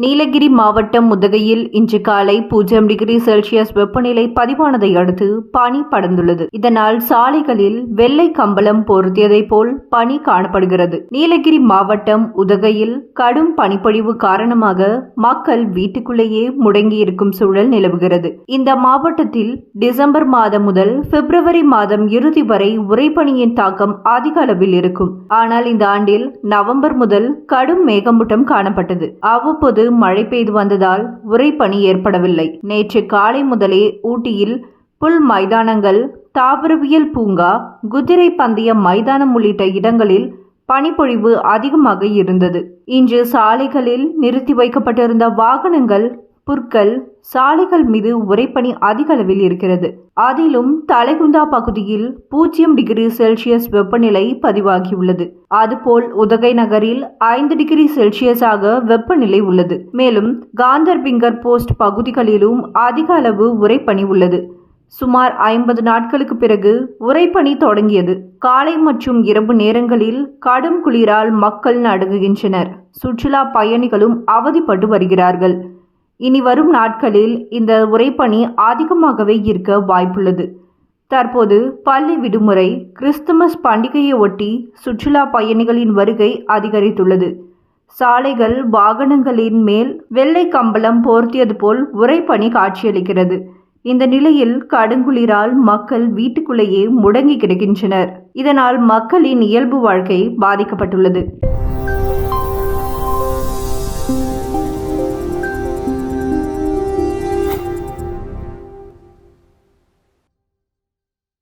நீலகிரி மாவட்டம் முதுகையில் இன்று காலை பூஜ்ஜியம் டிகிரி செல்சியஸ் வெப்பநிலை பதிவானதை அடுத்து பனி படர்ந்துள்ளது. இதனால் சாலைகளில் வெள்ளை கம்பளம் பொருத்தியதை போல் பனி காணப்படுகிறது. நீலகிரி மாவட்டம் உதகையில் கடும் பனிப்பொழிவு காரணமாக மக்கள் வீட்டுக்குள்ளேயே முடங்கியிருக்கும் சூழல் நிலவுகிறது. இந்த மாவட்டத்தில் டிசம்பர் மாதம் முதல் பிப்ரவரி மாதம் இறுதி வரை உறைபனியின் தாக்கம் அதிக அளவில் இருக்கும். ஆனால் இந்த ஆண்டில் நவம்பர் முதல் கடும் மேகமூட்டம் காணப்பட்டது. அவ்வப்போது மழை பெய்து வந்ததால் உறைபனி ஏற்படவில்லை. நேற்று காலை முதலே ஊட்டியில் புல் மைதானங்கள் தாவரவியல் பூங்கா குதிரை பந்தய மைதானம் உள்ளிட்ட இடங்களில் பனிப்பொழிவு அதிகமாக இருந்தது. இன்று சாலைகளில் நிறுத்தி வைக்கப்பட்டிருந்த வாகனங்கள் புற்கள் சாலைகள் மீது உறைபனி அதிக அளவில் இருக்கிறது. அதிலும் தலைகுந்தா பகுதியில் பூஜ்ஜியம் டிகிரி செல்சியஸ் வெப்பநிலை பதிவாகியுள்ளது. அதுபோல் உதகை நகரில் ஐந்து டிகிரி செல்சியஸாக வெப்பநிலை உள்ளது. மேலும் காந்தர்பிங்கர் போஸ்ட் பகுதிகளிலும் அதிக அளவு உறைபனி உள்ளது. சுமார் ஐம்பது நாட்களுக்கு பிறகு உறைபனி தொடங்கியது. காலை மற்றும் இரவு நேரங்களில் கடும் குளிரால் மக்கள் நடுங்குகின்றனர். சுற்றுலா பயணிகளும் அவதிப்பட்டு வருகிறார்கள். இனி வரும் நாட்களில் இந்த உறைபனி அதிகமாகவே இருக்க வாய்ப்புள்ளது. தற்போது பள்ளி விடுமுறை கிறிஸ்துமஸ் பண்டிகையை ஒட்டி சுற்றுலா பயணிகளின் வருகை அதிகரித்துள்ளது. சாலைகள் வாகனங்களின் மேல் வெள்ளை கம்பளம் போர்த்தியது போல் உறைபனி காட்சியளிக்கிறது. இந்த நிலையில் கடுங்குளிரால் மக்கள் வீட்டுக்குள்ளேயே முடங்கி கிடக்கின்றனர். இதனால் மக்களின் இயல்பு வாழ்க்கை பாதிக்கப்பட்டுள்ளது.